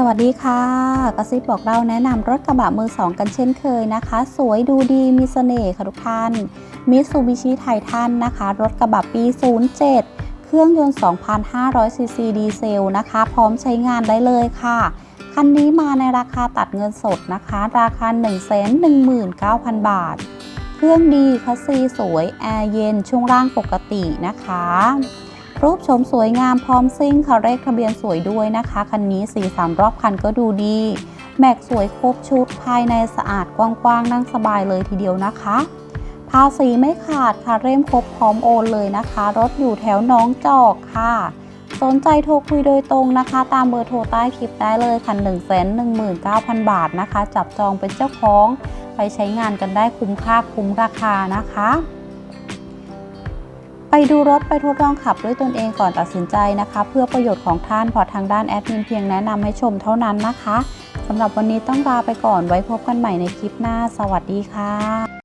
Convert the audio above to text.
สวัสดีค่ะ กระซิบบอกเราแนะนำรถกระบะมือสองกันเช่นเคยนะคะ สวยดูดีมีเสน่ห์ค่ะทุกท่านมิตซูบิชิไททันนะคะ รถกระบะปี 07 เครื่องยนต์ 2,500 ซีซีดีเซลนะคะ พร้อมใช้งานได้เลยค่ะ คันนี้มาในราคาตัดเงินสดนะคะ ราคา 119,000 บาท เครื่องดีคัสซีสวย แอร์เย็น ช่วงล่างปกตินะคะ รูปชมสวยงามพร้อมซิ่งค่ะเลขทะเบียนสวยด้วยนะคะ คันนี้สีสามรอบคันก็ดูดี แม็กสวยครบชุดภายในสะอาดกว้างๆ นั่งสบายเลยทีเดียวนะคะภาษีไม่ขาดค่ะเร่มครบพร้อมโอนเลยนะคะ รถอยู่แถวน้องจอกค่ะ สนใจโทรคุยโดยตรงนะคะ ตามเบอร์โทรใต้คลิปได้เลยค่ะ1 1 9 0 0 0 บาทนะคะ จับจองเป็นเจ้าของ ไปใช้งานกันได้คุ้มค่าคุ้มราคานะคะ ไปดูรถไปทดลองขับด้วยตนเองก่อนตัดสินใจนะคะ เพื่อประโยชน์ของท่านเพอทางด้านแอดมินเพียงแนะนำให้ชมเท่านั้นนะคะสำหรับวันนี้ต้องลาไปก่อนไว้พบกันใหม่ในคลิปหน้า สวัสดีค่ะ